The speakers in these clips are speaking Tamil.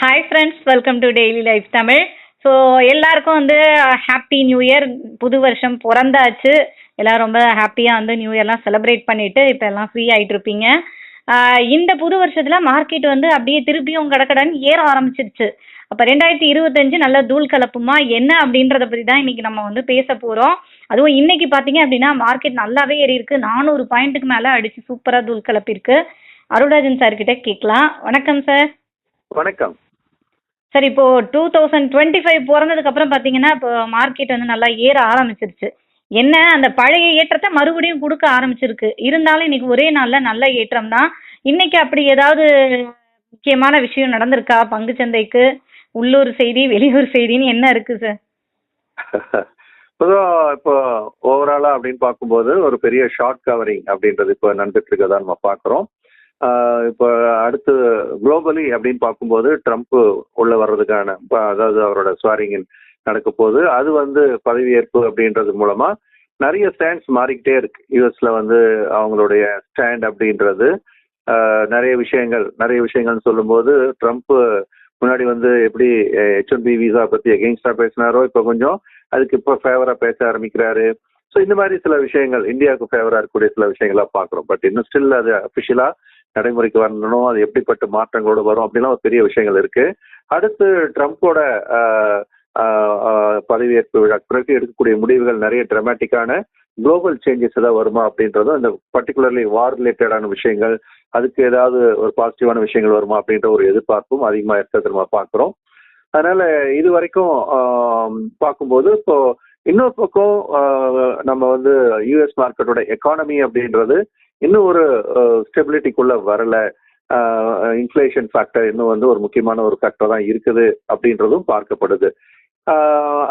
Hi friends welcome to daily life Tamil so எல்லாருக்கும் வந்து ஹாப்பி நியூ இயர் புது வருஷம் பிறந்தாச்சு. எல்லாம் ரொம்ப ஹாப்பியாக வந்து நியூ இயர்லாம் செலிப்ரேட் பண்ணிவிட்டு இப்போ எல்லாம் ஃப்ரீ ஆகிட்டு இருப்பீங்க. Uh, இந்த புது வருஷத்தில் மார்க்கெட் வந்து அப்படியே திருப்பியும் கடக்கடன்னு ஏற ஆரம்பிச்சிருச்சு. அப்போ ரெண்டாயிரத்தி இருபத்தஞ்சு நல்ல தூள் கலப்புமா என்ன அப்படின்றத பற்றி தான் இன்னைக்கு நம்ம வந்து பேச போகிறோம் அதுவும் இன்னைக்கு பார்த்தீங்க அப்படின்னா மார்க்கெட் நல்லாவே ஏறி இருக்கு. நானூறு பாயிண்ட்டுக்கு மேலே அடித்து சூப்பராக தூள் கலப்பிருக்கு. அருள்ராஜன் சார்கிட்ட கேட்கலாம். வணக்கம் சார் வணக்கம். சார் இப்போ டூ தௌசண்ட் டுவெண்ட்டி ஃபைவ் பிறந்ததுக்கப்புறம் பார்த்தீங்கன்னா இப்போ மார்க்கெட் வந்து நல்லா ஏற ஆரம்பிச்சிருச்சு. என்ன அந்த பழைய ஏற்றத்தை மறுபடியும் கொடுக்க ஆரம்பிச்சிருக்கு. இருந்தாலும் இன்னைக்கு ஒரே நாளில் நல்ல ஏற்றம் தான். இன்னைக்கு அப்படி ஏதாவது முக்கியமான விஷயம் நடந்திருக்கா? பங்குச்சந்தைக்கு உள்ளூர் செய்தி வெளியூர் செய்தின்னு என்ன இருக்கு சார் இப்போதான் இப்போ ஓவராலா அப்படின்னு பார்க்கும்போது ஒரு பெரிய ஷார்ட் கவரிங் அப்படின்றது இப்போ நடந்துட்டு இருக்கதா நம்ம பார்க்குறோம். இப்போ அடுத்து குளோபலி அப்படின்னு பார்க்கும்போது ட்ரம்ப் உள்ள வர்றதுக்கான இப்போ அதாவது அவரோட ஸ்வாரிங்கின் நடக்க போகுது. அது வந்து பதவியேற்பு அப்படின்றது மூலமா நிறைய ஸ்டாண்ட்ஸ் மாறிக்கிட்டே இருக்கு. யூஎஸ்ல வந்து அவங்களுடைய ஸ்டாண்ட் அப்படின்றது நிறைய விஷயங்கள் நிறைய விஷயங்கள்னு சொல்லும்போது ட்ரம்ப் முன்னாடி வந்து எப்படி ஹெச் ஒன் பி விசா பத்தி எகெயின்ஸ்டா பேசினாரோ இப்போ கொஞ்சம் அதுக்கு இப்போ ஃபேவரா பேச ஆரம்பிக்கிறாரு. ஸோ இந்த மாதிரி சில விஷயங்கள் இந்தியாவுக்கு ஃபேவரா இருக்கக்கூடிய சில விஷயங்களா பார்க்குறோம். பட் இன்னும் ஸ்டில் அது அஃபிஷியலா நடைமுறைக்கு வரணும் அது எப்படிப்பட்ட மாற்றங்களோட வரும் அப்படிலாம் ஒரு பெரிய விஷயங்கள் இருக்கு. அடுத்து ட்ரம்ப்போட பதவியேற்பு விழா பிறகு எடுக்கக்கூடிய முடிவுகள் நிறைய டிராமட்டிக்கான குளோபல் சேஞ்சஸ் ஏதாவது வருமா அப்படின்றதும் இந்த பர்டிகுலர்லி வார் ரிலேட்டடான விஷயங்கள் அதுக்கு ஏதாவது ஒரு பாசிட்டிவான விஷயங்கள் வருமா அப்படின்ற ஒரு எதிர்பார்ப்பும் அதிகமாக இருக்கிறது நம்ம பார்க்குறோம். அதனால இது வரைக்கும் பார்க்கும்போது இப்போ இன்னொரு பக்கம் நம்ம வந்து யூஎஸ் மார்க்கெட்டோட எக்கானமி அப்படின்றது இன்னும் ஒரு ஸ்டெபிலிட்டிக்குள்ள வரல. இன்ஃப்ளேஷன் ஃபேக்டர் இன்னும் வந்து ஒரு முக்கியமான ஒரு ஃபேக்டர் தான் இருக்குது அப்படின்றதும் பார்க்கப்படுது.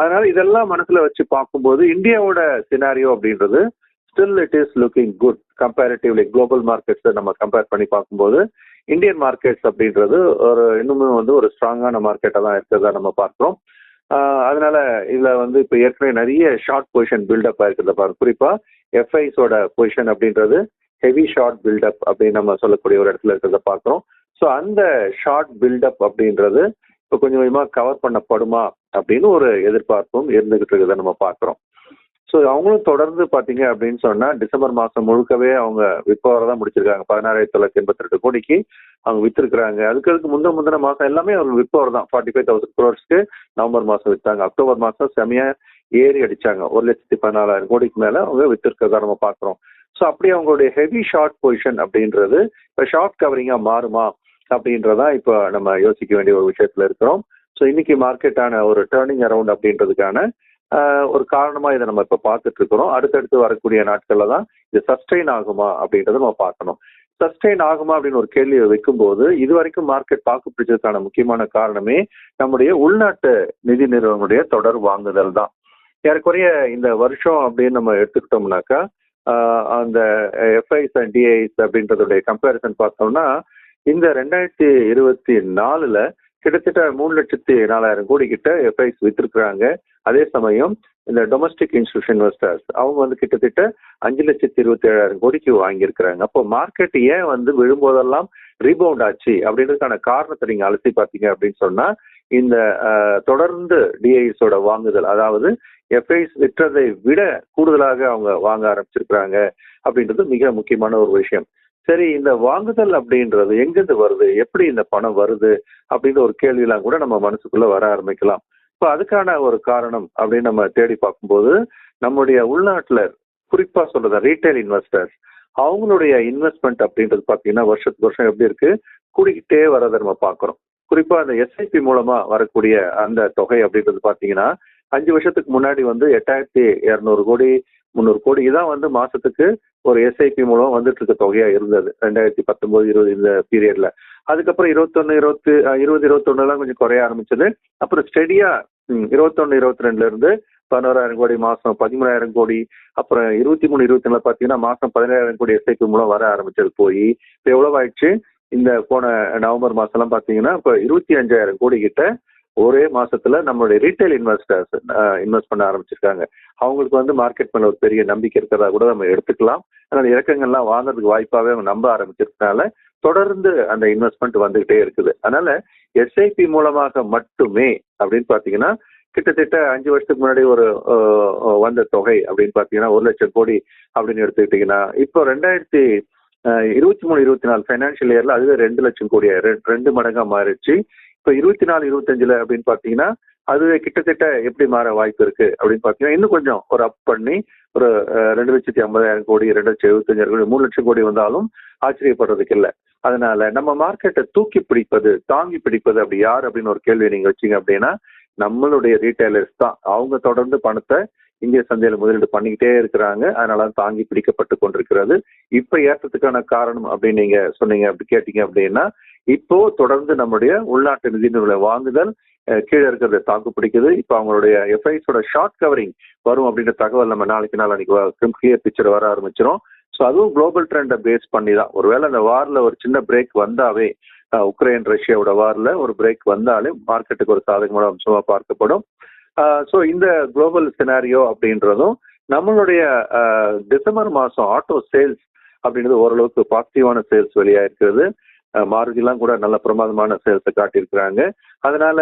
அதனால இதெல்லாம் மனசுல வச்சு பார்க்கும்போது இந்தியாவோட சினாரியோ அப்படின்றது still it is looking good comparatively global markets நம்ம கம்பேர் பண்ணி பார்க்கும்போது இந்தியன் மார்க்கெட்ஸ் அப்படின்றது ஒரு இன்னுமே வந்து ஒரு ஸ்ட்ராங்கான மார்க்கெட்டாக தான் இருக்கிறதா நம்ம பார்க்குறோம். அதனால இதுல வந்து இப்போ ஏற்கனவே நிறைய ஷார்ட் பொசிஷன் பில்டப் ஆயிருக்கிறத பாருங்க. குறிப்பா எஃப்ஐஸோட பொசிஷன் அப்படின்றது ஹெவி ஷார்ட் பில்டப் அப்படின்னு நம்ம சொல்லக்கூடிய ஒரு இடத்துல இருக்கிறத பார்க்குறோம். ஸோ அந்த ஷார்ட் பில்டப் அப்படின்றது இப்போ கொஞ்சம் கொஞ்சமாக கவர் பண்ணப்படுமா அப்படின்னு ஒரு எதிர்பார்ப்பும் இருந்துகிட்டு இருக்கிறத நம்ம பார்க்குறோம். ஸோ அவங்களும் தொடர்ந்து பார்த்தீங்க அப்படின்னு சொன்னால் டிசம்பர் மாதம் முழுக்கவே அவங்க விற்பவரை தான் முடிச்சிருக்காங்க. பதினாறாயிரத்தி தொள்ளாயிரத்தி எண்பத்தி ரெண்டு கோடிக்கு அவங்க விற்றுருக்குறாங்க அதுக்கு அதுக்கு முந்தின முந்தின மாதம் எல்லாமே அவங்க விற்பவர் தான். ஃபார்ட்டி ஃபைவ் தௌசண்ட் குரோர்ஸ்க்கு நவம்பர் மாதம் விற்றாங்க அக்டோபர் மாதம் செமையாக ஏறி அடித்தாங்க ஒரு லட்சத்தி பதினாலாயிரம் கோடிக்கு மேலே அவங்க விற்றுருக்கிறதா நம்ம பார்க்குறோம். ஸோ அப்படி அவங்களுடைய ஹெவி ஷார்ட் பொசிஷன் அப்படின்றது இப்போ ஷார்ட் கவரிங்காக மாறுமா அப்படின்றதா இப்போ நம்ம யோசிக்க வேண்டிய ஒரு விஷயத்தில் இருக்கிறோம். ஸோ இன்னைக்கு மார்க்கெட்டான ஒரு டேர்னிங் அரவுண்ட் அப்படின்றதுக்கான ஒரு காரணமாக இதை நம்ம இப்போ பார்த்துட்டு இருக்கிறோம். அடுத்தடுத்து வரக்கூடிய நாட்களில் தான் இது சஸ்டெயின் ஆகுமா அப்படின்றத நம்ம பார்க்கணும். சஸ்டெயின் ஆகுமா அப்படின்னு ஒரு கேள்வியை வைக்கும்போது இது வரைக்கும் மார்க்கெட் தாக்கு பிடிச்சதுக்கான முக்கியமான காரணமே நம்முடைய உள்நாட்டு நிதி நிறுவனங்களுடைய தொடர் வாங்குதல் தான். ஏறக்குறைய இந்த வருஷம் அப்படின்னு நம்ம எடுத்துக்கிட்டோம்னாக்கா அந்த எஃப்ஐஸ் அண்ட் டிஐஸ் அப்படின்றதுடைய கம்பேரிசன் பார்த்தோம்னா இந்த ரெண்டாயிரத்தி இருபத்தி நாலுல கிட்டத்தட்ட மூணு லட்சத்தி நாலாயிரம் கோடி கிட்ட எஃப்ஐஸ் வித்திருக்கிறாங்க. அதே சமயம் இந்த டொமஸ்டிக் இன்ஸ்டியூஷன் இன்வெஸ்டர்ஸ் அவங்க வந்து கிட்டத்தட்ட அஞ்சு லட்சத்தி இருபத்தி ஏழாயிரம் கோடிக்கு வாங்கியிருக்கிறாங்க. அப்போ மார்க்கெட் ஏன் வந்து விழும்போதெல்லாம் ரீபவுண்ட் ஆச்சு அப்படின்றதுக்கான காரணத்தை நீங்க அலசி பார்த்தீங்க அப்படின்னு சொன்னா இந்த தொடர்ந்து டிஐஸோட வாங்குதல் அதாவது எஃப்ஐஸ் விற்றதை விட கூடுதலாக அவங்க வாங்க ஆரம்பிச்சிருக்கிறாங்க அப்படின்றது மிக முக்கியமான ஒரு விஷயம். சரி இந்த வாங்குதல் அப்படின்றது எங்கிருந்து வருது? எப்படி இந்த பணம் வருது? அப்படின்ற ஒரு கேள்வியெல்லாம் கூட நம்ம மனசுக்குள்ள வர ஆரம்பிக்கலாம். இப்போ அதுக்கான ஒரு காரணம் அப்படின்னு நம்ம தேடி பார்க்கும்போது நம்முடைய உள்நாட்டில் குறிப்பாக சொல்றது ரீட்டைல் இன்வெஸ்டர்ஸ் அவங்களுடைய இன்வெஸ்ட்மெண்ட் அப்படின்றது பார்த்தீங்கன்னா வருஷத்துக்கு வருஷம் எப்படி இருக்கு? கூடிக்கிட்டே வரதை நம்ம பார்க்குறோம். குறிப்பா அந்த எஸ்ஐபி மூலமா வரக்கூடிய அந்த தொகை அப்படின்றது பார்த்தீங்கன்னா அஞ்சு வருஷத்துக்கு முன்னாடி வந்து எட்டாயிரத்தி இரநூறு கோடி முந்நூறு கோடி இதான் வந்து மாசத்துக்கு ஒரு எஸ்ஐபி மூலம் வந்துட்டு இருக்க தொகையா இருந்தது. ரெண்டாயிரத்தி பத்தொன்பது இருபது இந்த பீரியட்ல அதுக்கப்புறம் இருபத்தொன்னு இருபத்தி இருபது இருபத்தொன்னுலாம் கொஞ்சம் குறைய ஆரம்பிச்சது. அப்புறம் ஸ்டெடியா இருபத்தொன்னு இருபத்தி ரெண்டுல இருந்து பதினோராயிரம் கோடி மாசம் பதிமூணாயிரம் கோடி அப்புறம் இருபத்தி மூணு இருபத்தி நாலு பார்த்தீங்கன்னா மாசம் பதினேழாயிரம் கோடி எஸ்ஐபி மூலம் வர ஆரம்பிச்சது போய் இப்போ எவ்வளவு ஆயிடுச்சு? இந்த போன நவம்பர் மாசம்லாம் பார்த்தீங்கன்னா இப்போ இருபத்தி அஞ்சாயிரம் கோடி கிட்ட ஒரே மாசத்துல நம்மளுடைய ரீட்டைல் இன்வெஸ்டர்ஸ் இன்வெஸ்ட் பண்ண ஆரம்பிச்சிருக்காங்க. அவங்களுக்கு வந்து மார்க்கெட் மேல ஒரு பெரிய நம்பிக்கை இருக்கிறதா கூட நம்ம எடுத்துக்கலாம். அதனால இறக்கங்கள்லாம் வாங்குறதுக்கு வாய்ப்பாவே அவங்க நம்ப ஆரம்பிச்சிருக்கனால தொடர்ந்து அந்த இன்வெஸ்ட்மெண்ட் வந்துகிட்டே இருக்குது. அதனால எஸ்ஐபி மூலமாக மட்டுமே அப்படின்னு பாத்தீங்கன்னா கிட்டத்தட்ட அஞ்சு வருஷத்துக்கு முன்னாடி ஒரு வந்த தொகை அப்படின்னு பாத்தீங்கன்னா ஒரு லட்சம் கோடி அப்படின்னு எடுத்துக்கிட்டீங்கன்னா இப்போ ரெண்டாயிரத்தி இருபத்தி மூணு இருபத்தி நாலு ஃபைனான்சியல் இயர்ல அதுவே ரெண்டு லட்சம் கோடி ரெண்டு- ரெண்டு மடங்கா மாறிடுச்சு. இப்போ இருபத்தி நாலு இருபத்தஞ்சுல அப்படின்னு பார்த்தீங்கன்னா அதுவே கிட்டத்தட்ட எப்படி மாற வாய்ப்பு இருக்கு அப்படின்னு பார்த்தீங்கன்னா இன்னும் கொஞ்சம் ஒரு அப் பண்ணி ஒரு ரெண்டு லட்சத்தி ஐம்பதாயிரம் கோடி ரெண்டு லட்சம் எழுபத்தஞ்சாயிரம் கோடி மூணு லட்சம் கோடி வந்தாலும் ஆச்சரியப்படுறதுக்கு இல்லை. அதனால நம்ம மார்க்கெட்டை தூக்கி பிடிப்பது தாங்கி பிடிப்பது அப்படி யார் அப்படின்னு ஒரு கேள்வி நீங்க வச்சீங்க அப்படின்னா நம்மளுடைய ரீட்டைலர்ஸ் தான். அவங்க தொடர்ந்து பணத்தை இந்திய சந்தையில முதலீடு பண்ணிக்கிட்டே இருக்கிறாங்க. அதனால தாங்கி பிடிக்கப்பட்டு கொண்டிருக்கிறது. இப்ப ஏற்றத்துக்கான காரணம் அப்படின்னு நீங்க சொன்னீங்க அப்படி கேட்டீங்க அப்படின்னா இப்போ தொடர்ந்து நம்முடைய உள்நாட்டு நிதி நிறுவன வாங்குதல் கீழே இருக்கிறத தாக்கு பிடிக்குது. இப்போ அவங்களுடைய எஃப்ஐஸோட ஷார்ட் கவரிங் வரும் அப்படின்ற தகவல் நம்ம நாளைக்கு நாள் அன்னைக்கு கிளியர் பிக்சர் வர ஆரம்பிச்சிடும் ஸோ அதுவும் குளோபல் ட்ரெண்டை பேஸ் பண்ணி தான் ஒருவேளை அந்த வாரில் ஒரு சின்ன பிரேக் வந்தாவே உக்ரைன் ரஷ்யாவோட வாரில் ஒரு பிரேக் வந்தாலே மார்க்கெட்டுக்கு ஒரு சாதகமான அம்சமாக பார்க்கப்படும். ஸோ இந்த குளோபல் சினாரியோ அப்படின்றதும் நம்மளுடைய டிசம்பர் மாதம் ஆட்டோ சேல்ஸ் அப்படின்றது ஓரளவுக்கு பாசிட்டிவான சேல்ஸ் வெளியாயிருக்கிறது. மாருதிலாம் கூட நல்ல பிரமாதமான சேல்ஸை காட்டியிருக்கிறாங்க. அதனால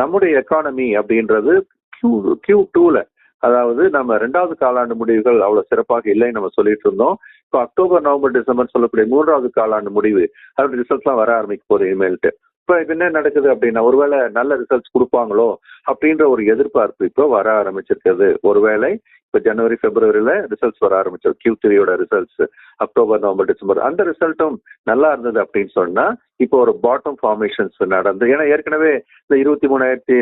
நம்முடைய எக்கானமி அப்படின்றது கியூ கியூ டூவில் அதாவது நம்ம ரெண்டாவது காலாண்டு முடிவுகள் அவ்வளவு சிறப்பாக இல்லைன்னு நம்ம சொல்லிட்டு இருந்தோம். இப்போ அக்டோபர் நவம்பர் டிசம்பர் சொல்லக்கூடிய மூன்றாவது காலாண்டு முடிவு அதோட ரிசல்ட்லாம் வர ஆரம்பிக்க போகுது இனிமேல்ட்டு இப்போ இது என்ன நடக்குது அப்படின்னா ஒருவேளை நல்ல ரிசல்ட்ஸ் கொடுப்பாங்களோ அப்படின்ற ஒரு எதிர்பார்ப்பு இப்போ வர ஆரம்பிச்சிருக்கிறது. ஒருவேளை இப்போ ஜனவரி பிப்ரவரியில ரிசல்ட்ஸ் வர ஆரம்பிச்சோம் கியூ த்ரீயோட ரிசல்ட்ஸ் அக்டோபர் நவம்பர் டிசம்பர் அந்த ரிசல்ட்டும் நல்லா இருந்தது அப்படின்னு சொன்னா இப்போ ஒரு பாட்டம் ஃபார்மேஷன்ஸ் நடந்து ஏன்னா ஏற்கனவே இந்த இருபத்தி மூணாயிரத்தி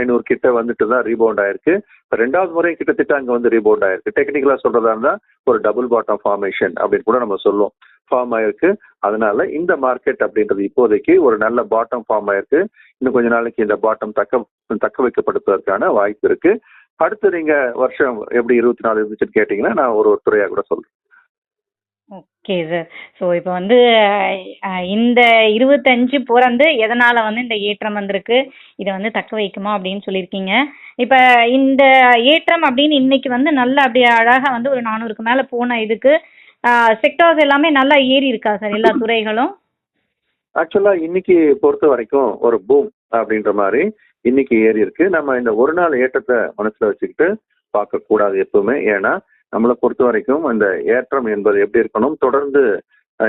ஐநூறு கிட்ட வந்துட்டு தான் ரீபவுண்ட் ஆயிருக்கு. ரெண்டாவது முறை கிட்டத்தட்ட அங்கே வந்து ரீபவுண்ட் ஆயிருக்கு. டெக்னிக்கலா சொல்றதா இருந்தா ஒரு டபுள் பாட்டம் ஃபார்மேஷன் அப்படின்னு கூட நம்ம சொல்லுவோம். ஃபார்ம் ஆயிருக்கு. அதனால இந்த மார்க்கெட் அப்படின்றது இப்போதைக்கு ஒரு நல்ல பாட்டம் ஃபார்ம் ஆயிருக்கு. இன்னும் கொஞ்ச நாளைக்கு இந்த பாட்டம் தக்க தக்க வைக்கப்படுத்துவதற்கான வாய்ப்பு இருக்கு. அடுத்து நீங்க வருஷம் எப்படி இருபத்தி நாலு இருந்துச்சுன்னு கேட்டீங்கன்னா நான் ஒரு ஒரு துறையா கூட சொல்றேன். ஓகே சார் ஸோ இப்போ வந்து இந்த இருபத்தஞ்சு பிறந்து எதனால் வந்து இந்த ஏற்றம் வந்திருக்கு? இதை வந்து தக்க வைக்குமா அப்படின்னு சொல்லியிருக்கீங்க. இப்போ இந்த ஏற்றம் அப்படின்னு இன்னைக்கு வந்து நல்லா அப்படியே அழகாக வந்து ஒரு நானூறுக்கு மேலே போன இதுக்கு செக்டார்ஸ் எல்லாமே நல்லா ஏறி இருக்கா சார் எல்லா துறைகளும்? ஆக்சுவலா இன்னைக்கு பொறுத்த வரைக்கும் ஒரு பூம் அப்படின்ற மாதிரி இன்னைக்கு ஏறி இருக்கு. நம்ம இந்த ஒரு நாள் ஏற்றத்தை மனசுல வச்சுக்கிட்டு பார்க்க கூடாது எப்பவுமே. ஏன்னா நம்மளை பொறுத்த வரைக்கும் அந்த ஏற்றம் என்பது எப்படி இருக்கணும் தொடர்ந்து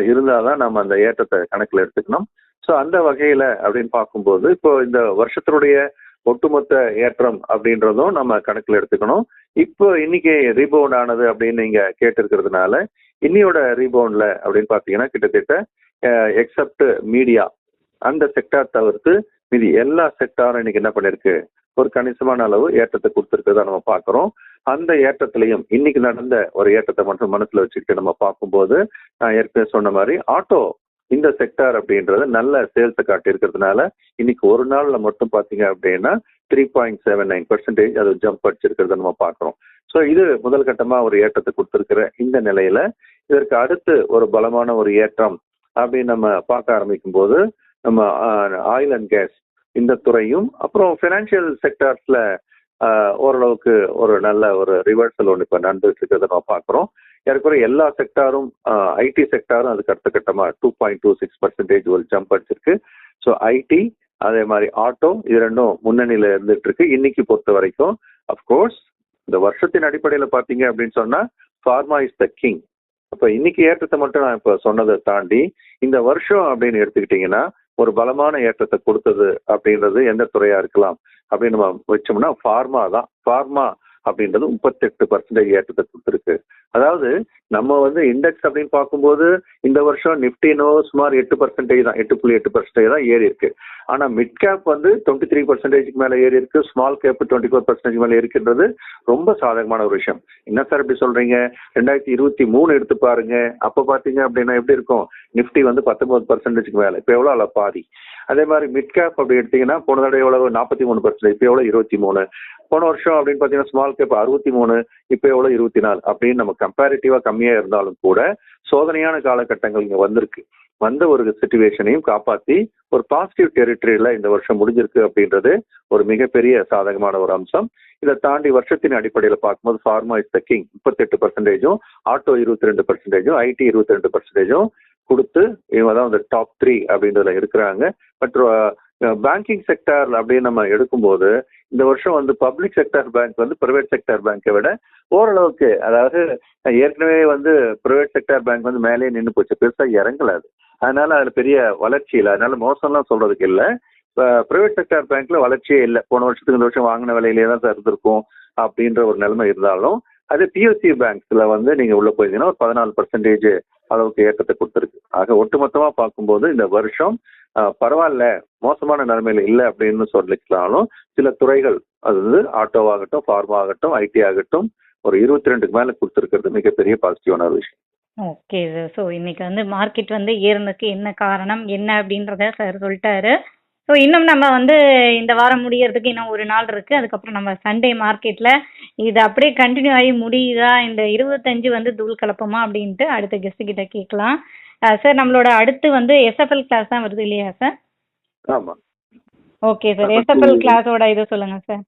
இருந்தாதான் நம்ம அந்த ஏற்றத்தை கணக்குல எடுத்துக்கணும். ஸோ அந்த வகையில அப்படின்னு பார்க்கும்போது இப்போ இந்த வருஷத்தினுடைய ஒட்டுமொத்த ஏற்றம் அப்படின்றதும் நம்ம கணக்குல எடுத்துக்கணும். இப்போ இன்னைக்கு ரீபவுண்ட் ஆனது அப்படின்னு நீங்க கேட்டிருக்கிறதுனால இன்னியோட ரீபவுண்ட்ல அப்படின்னு பார்த்தீங்கன்னா கிட்டத்தட்ட எக்ஸப்ட் மீடியா அந்த செக்டார் தவிர்த்து மீதி எல்லா செக்டாரும் இன்னைக்கு என்ன பண்ணிருக்கு? ஒரு கணிசமான அளவு ஏற்றத்தை கொடுத்துருக்கதா நம்ம பார்க்குறோம் அந்த ஏற்றத்திலையும் இன்னைக்கு நடந்த ஒரு ஏற்றத்தை மட்டும் மனசுல வச்சுக்கிட்டு நம்ம பார்க்கும்போது நான் ஏற்கனவே சொன்ன மாதிரி ஆட்டோ இந்த செக்டார் அப்படின்றது நல்ல சேல்ஸை காட்டி இருக்கிறதுனால இன்னைக்கு ஒரு நாள்ல மட்டும் பாத்தீங்க அப்படின்னா three point seven nine percentage அது ஜம்ப் அடிச்சிருக்கிறத நம்ம பார்க்குறோம். ஸோ இது முதல் கட்டமாக ஒரு ஏற்றத்தை கொடுத்துருக்கிற இந்த நிலையில இதற்கு அடுத்து ஒரு பலமான ஒரு ஏற்றம் அப்படின்னு நம்ம பார்க்க ஆரம்பிக்கும் போது நம்ம ஆயில் அண்ட் கேஸ் இந்த துறையும் அப்புறம் ஃபினான்ஷியல் செக்டார்ஸ்ல ஓரளவுக்கு ஒரு நல்ல ஒரு ரிவர்சல் ஒன்று இப்போ நடந்துட்டு இருக்கிறத நம்ம பார்க்குறோம். ஏற்கனவே எல்லா செக்டாரும் ஐடி செக்டாரும் அதுக்கு அடுத்த கட்டமாக two point two six percentage ஒரு ஜம்ப் அடிச்சிருக்கு. ஸோ ஐடி அதே மாதிரி ஆட்டோ இது ரெண்டும் முன்னணியில இருந்துட்டு இருக்கு இன்னைக்கு பொறுத்த வரைக்கும் அஃப்கோர்ஸ் இந்த வருஷத்தின் அடிப்படையில பாத்தீங்க அப்படின்னு சொன்னா ஃபார்மா இஸ் த கிங் அப்ப இன்னைக்கு ஏற்றத்தை மட்டும் நான் இப்ப சொன்னதை தாண்டி இந்த வருஷம் அப்படின்னு எடுத்துக்கிட்டீங்கன்னா ஒரு பலமான ஏற்றத்தை கொடுத்தது அப்படின்றது எந்த துறையா இருக்கலாம் அப்படின்னு நம்ம வச்சோம்னா ஃபார்மா தான். ஃபார்மா அப்படின்றது முப்பத்தெட்டு பர்சன்டேஜ் ஏற்றத்தை கொடுத்துருக்கு. அதாவது நம்ம வந்து இண்டெக்ஸ் அப்படின்னு பார்க்கும்போது இந்த வருஷம் நிப்டினோ சுமார் எட்டு பர்சன்டேஜ் தான் எட்டு புள்ளி எட்டு பர்சன்டேஜ் தான் ஏறி இருக்கு. ஆனா மிட் கேப் வந்து டுவெண்ட்டி த்ரீ பர்சன்டேஜ்க்கு மேல ஏறி இருக்கு small cap twenty four percentage மேல இருக்கின்றது ரொம்ப சாதகமான ஒரு விஷயம். என்ன சார் இப்படி சொல்றீங்க? ரெண்டாயிரத்தி இருபத்தி மூணு எடுத்து பாருங்க. அப்ப பாத்தீங்க அப்படின்னா எப்படி இருக்கும்? நிப்டி வந்து பத்தொன்பது பர்சன்டேஜ்க்கு மேல. இப்ப எவ்வளவு அல்ல பாதி? அதே மாதிரி மிட் கேப் அப்படி எடுத்தீங்கன்னா போன தடவை எவ்வளவு? நாற்பத்தி மூணு பர்சன்டேஜ் இப்போ எவ்வளவு? இருபத்தி மூணு. போன வருஷம் அப்படின்னு பார்த்தீங்கன்னா ஸ்மால் கேப் அறுபத்தி மூணு இப்போ எவ்வளோ இருபத்தி நாலு அப்படின்னு நம்ம கம்பேரிட்டிவாக கம்மியாக இருந்தாலும் கூட சோதனையான காலகட்டங்கள் இங்கே வந்திருக்கு. வந்த ஒரு சுச்சுவேஷனையும் காப்பாற்றி ஒரு பாசிட்டிவ் டெரிட்டரியில் இந்த வருஷம் முடிஞ்சிருக்கு அப்படின்றது ஒரு மிகப்பெரிய சாதகமான ஒரு அம்சம். இதை தாண்டி வருஷத்தின் அடிப்படையில் பார்க்கும்போது ஃபார்மா இஸ் த கிங் முப்பத்தெட்டு பர்சன்டேஜும் ஆட்டோ இருபத்தி ரெண்டு பர்சன்டேஜும் ஐடி இருபத்தி ரெண்டு பர்சன்டேஜும் கொடுத்து இவங்க தான் வந்து டாப் த்ரீ அப்படின்றதுல இருக்கிறாங்க. பட் பேங்கிங் செக்டர் அப்படின்னு நம்ம எடுக்கும்போது இந்த வருஷம் வந்து பப்ளிக் செக்டர் பேங்க் வந்து பிரைவேட் செக்டர் பேங்கை விட ஓரளவுக்கு அதாவது ஏற்கனவே வந்து பிரைவேட் செக்டர் பேங்க் வந்து மேலேயே நின்று போச்சு பெருசாக இறங்கலாது அதனால அதில் பெரிய வளர்ச்சி இல்லை. அதனால மோசம்லாம் சொல்றதுக்கு இல்லை. பிரைவேட் செக்டர் பேங்க்ல வளர்ச்சியே இல்லை. போன வருஷத்துக்கு இந்த வருஷம் வாங்கின விலையிலே தான் சார் இருந்திருக்கும் அப்படின்ற ஒரு நிலைமை இருந்தாலும் அது பிஎஸ்சி பேங்க்ஸ்ல வந்து நீங்க உள்ள போயிருந்தீங்கன்னா ஒரு பதினாலு பர்சன்டேஜ் அளவுக்கு ஏற்றத்தை கொடுத்துருக்கு. ஆக ஒட்டுமொத்தமா பார்க்கும்போது இந்த வருஷம் பரவாயில்ல மோசமான நிலைமையில இல்லை அப்படின்னு சொல்லிக்கலாலும் சில துறைகள் அது வந்து ஆட்டோவாகட்டும் ஃபார்மா ஆகட்டும் ஐடி ஆகட்டும் ஒரு இருபத்தி ரெண்டுக்கு மேல கொடுத்துருக்கிறது மிகப்பெரிய பாசிட்டிவான ஒரு விஷயம். ஓகே சார் ஸோ இன்னைக்கு வந்து மார்க்கெட் வந்து ஏறுனதுக்கு என்ன காரணம் என்ன அப்படின்றத சார் சொல்லிட்டாரு. ஸோ இன்னும் நம்ம வந்து இந்த வாரம் முடியறதுக்கு இன்னும் ஒரு நாள் இருக்கு. அதுக்கப்புறம் நம்ம சண்டே மார்க்கெட்ல இது அப்படியே கண்டினியூ ஆகி முடியுதா? இந்த இருபத்தஞ்சு வந்து தூள் கலப்பமா? அப்படின்ட்டு அடுத்த கெஸ்ட் கிட்ட கேட்கலாம். சார் நம்மளோட அடுத்து வந்து எஸ்எஃப்எல் கிளாஸ் தான் வருது இல்லையா சார் ஆமா. ஓகே சார் எஸ்எஃப்எல் கிளாஸோட இது சொல்லுங்க சார்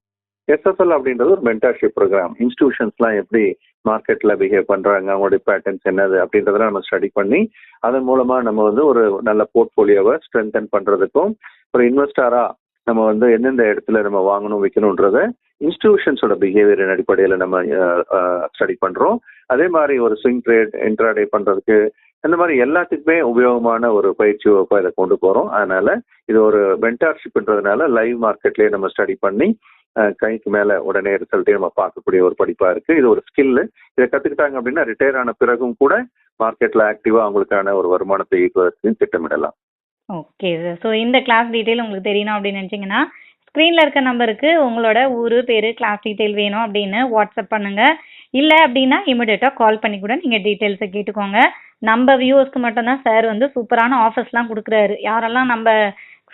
எஸ்எஸ்எல் அப்படின்றது ஒரு மென்டர்ஷிப் ப்ரோக்ராம் இன்ஸ்டிடியூஷன்ஸ்லாம் எப்படி மார்க்கெட்ல பிஹேவ் பண்றாங்க? அவங்களுடைய பேட்டர்ன்ஸ் என்னது? அப்படின்றதெல்லாம் நம்ம ஸ்டடி பண்ணி அதன் மூலமா நம்ம வந்து ஒரு நல்ல போர்ட்ஃபோலியோவை ஸ்ட்ரென்தன் பண்றதுக்கும் ஒரு இன்வெஸ்டாரா நம்ம வந்து எந்தெந்த இடத்துல நம்ம வாங்கணும் விற்கணுன்றத இன்ஸ்டிடியூஷன்ஸோட பிஹேவியரின் அடிப்படையில் நம்ம ஸ்டடி பண்றோம். அதே மாதிரி ஒரு ஸ்விங் ட்ரேட் இன்ட்ராடே பண்றதுக்கு இந்த மாதிரி எல்லாத்துக்குமே உபயோகமான ஒரு பயிற்சி வகுப்பா இதை கொண்டு போறோம். அதனால இது ஒரு மென்டார்ஷிப்ன்றதுனால லைவ் மார்க்கெட்லேயே நம்ம ஸ்டடி பண்ணி கைக்கு மேல உடனே ரிசல்ட்டே நம்ம பார்க்கக்கூடிய ஒரு படிப்பா இருக்கு. இது ஒரு ஸ்கில் இதை கத்துக்கிட்டாங்க அப்படின்னா ரிட்டையர் ஆன பிறகும் கூட மார்க்கெட்ல ஆக்டிவா அவங்களுக்கான ஒரு வருமானத்தை ஈட்டுவதற்கு திட்டமிடலாம். ஓகே சார் ஸோ இந்த கிளாஸ் டீட்டெயில் உங்களுக்கு தெரியணும் அப்படின்னு நினச்சிங்கன்னா ஸ்க்ரீனில் இருக்க நம்பருக்கு உங்களோட ஊர் பேர் கிளாஸ் டீட்டெயில் வேணும் அப்படின்னு வாட்ஸ்அப் பண்ணுங்க. இல்லை அப்படின்னா இமிடியேட்டாக கால் பண்ணி கூட நீங்கள் டீட்டெயில்ஸை கேட்டுக்கோங்க. நம்ம வியூவர்ஸ்க்கு மட்டும்தான் சார் வந்து சூப்பரான ஆஃபர்ஸ்லாம் கொடுக்குறாரு. யாரெல்லாம் நம்ம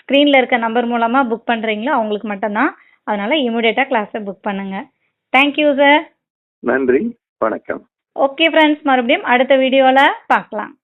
ஸ்க்ரீனில் இருக்க நம்பர் மூலமாக புக் பண்ணுறீங்களோ அவங்களுக்கு மட்டும்தான் அதனால இமிடியேட்டாக கிளாஸை புக் பண்ணுங்க. தேங்க்யூ சார் நன்றி. வணக்கம். ஓகே ஃப்ரெண்ட்ஸ் மறுபடியும் அடுத்த வீடியோவில் பார்க்கலாம்.